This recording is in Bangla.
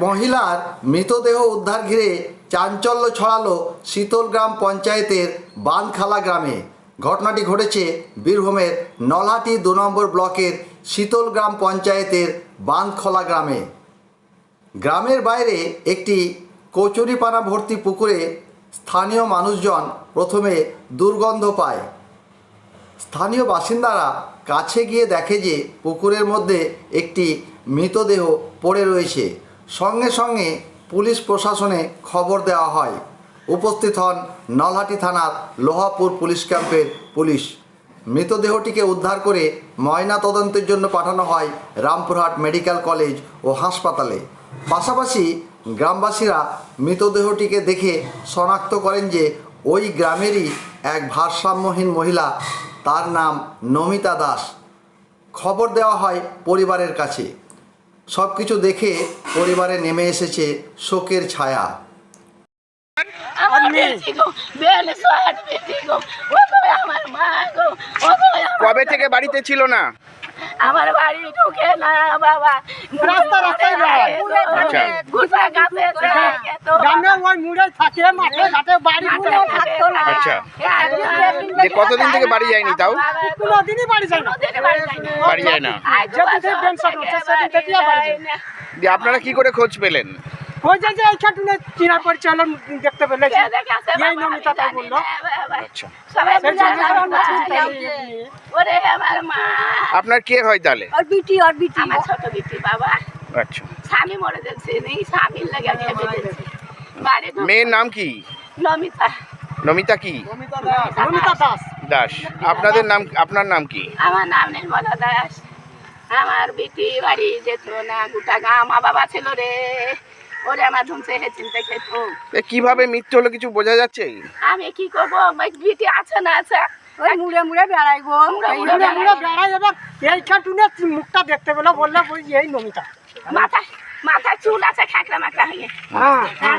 মহিলার মৃতদেহ উদ্ধার ঘিরে চাঞ্চল্য ছড়ালো শীতলগ্রাম পঞ্চায়েতের বানখালা গ্রামে। ঘটনাটি ঘটেছে বীরভূমের নলহাটি দু নম্বর ব্লকের শীতলগ্রাম পঞ্চায়েতের বানখলা গ্রামে। গ্রামের বাইরে একটি কচুরিপানা ভর্তি পুকুরে স্থানীয় মানুষজন প্রথমে দুর্গন্ধ পায়। স্থানীয় বাসিন্দারা কাছে গিয়ে দেখে যে পুকুরের মধ্যে একটি মৃতদেহ পড়ে রয়েছে। সঙ্গে সঙ্গে পুলিশ প্রশাসনে খবর দেওয়া হয়। উপস্থিত হন নলহাটি থানার লোহাপুর পুলিশ ক্যাম্পের পুলিশ। মৃতদেহটিকে উদ্ধার করে ময়না তদন্তের জন্য পাঠানো হয় রামপুরহাট মেডিকেল কলেজ ও হাসপাতালে। পাশাপাশি গ্রামবাসীরা মৃতদেহটিকে দেখে শনাক্ত করেন যে ওই গ্রামেরই এক ভারসাম্যহীন মহিলা, তার নাম নমিতা দাস। খবর দেওয়া হয় পরিবারের কাছে। সব কিছু দেখে পরিবারে নেমে এসেছে শোকের ছায়া। কবে থেকে বাড়িতে ছিল না? আমার বাড়ি ঢুকে না বাবা। রাস্তা রাস্তায় যায়। আচ্ছা। গুছা গ্রামে ওই মুড়ে থাকে মাঠে ঘাটে বাড়ি থাকতো না আচ্ছা। কতদিন থেকে বাড়ি যায়নি তাও? কোনোদিনই বাড়ি যায় না। বাড়ি যায় না। থেকে পেনশন হচ্ছে সেদিন থেকে বাড়ি যায় আপনারা কি করে খোঁজ পেলেন? ওই যে এই খাটুনে দেখতে পেলে এই নমিতা তাই বলল। আচ্ছা আপনার কে হয় তাহলে ওর বিটি ওর বিটি আমার ছোট বিটি বাবা আচ্ছা স্বামী মরে যাচ্ছে নেই স্বামীর লেগে বাড়ি ঢুকে- মেয়ের নাম কি নমিতা নমিতা কি নমিতা দাস দাস আপনাদের নাম আপনার নাম কি আমার নাম নির্মলা দাস আমার বিটি বাড়ি যেত না গোটা গাঁ মা বাবা ছিল রে ওরে আমার ধুমছে হে চিনতে খেতো কীভাবে মৃত্যু হলো কিছু বোঝা যাচ্ছে? আমি কি করব? আছে না আছে? মুড়ে মুড়ে মুড়ে মুখটা দেখতে এই মাথা মাথা চুল আছে খাকড়া মাকড়া হয়ে। হ্যাঁ।, হ্যাঁ